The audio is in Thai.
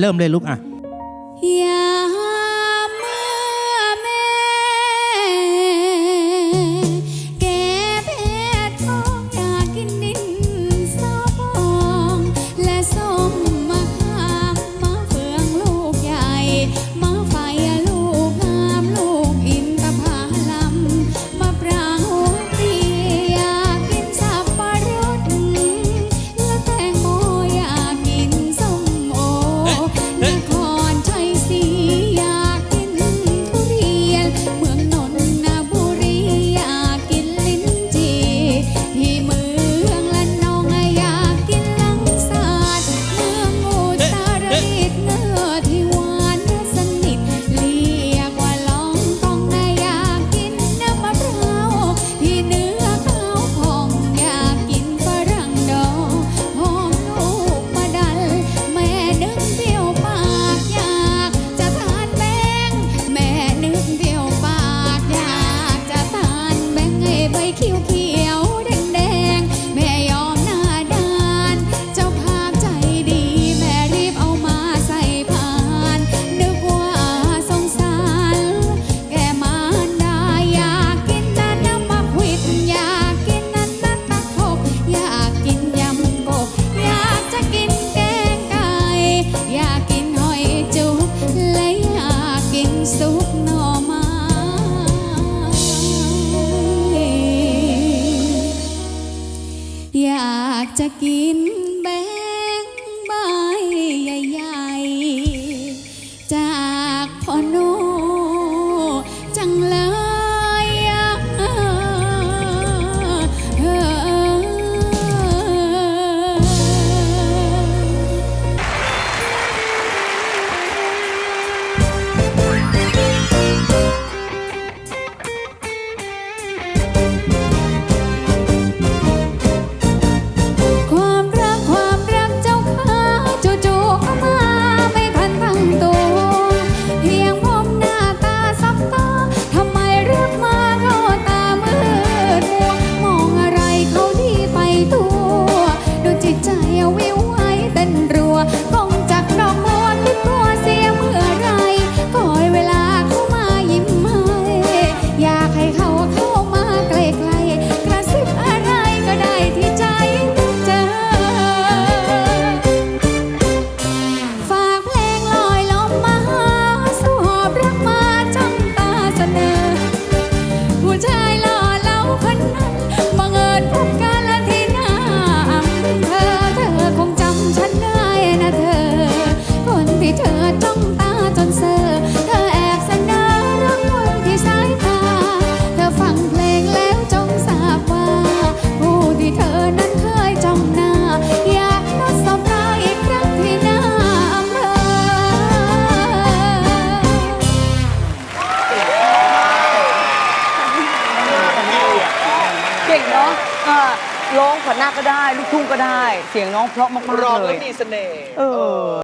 เริ่มเลยลูกอะ อยากจะกิน ก็ร้องขวัญน้าก็ได้ลูกทุ่งก็ได้ เสียงน้องเพราะมากๆร้องเลแล้วมีเสน่ห์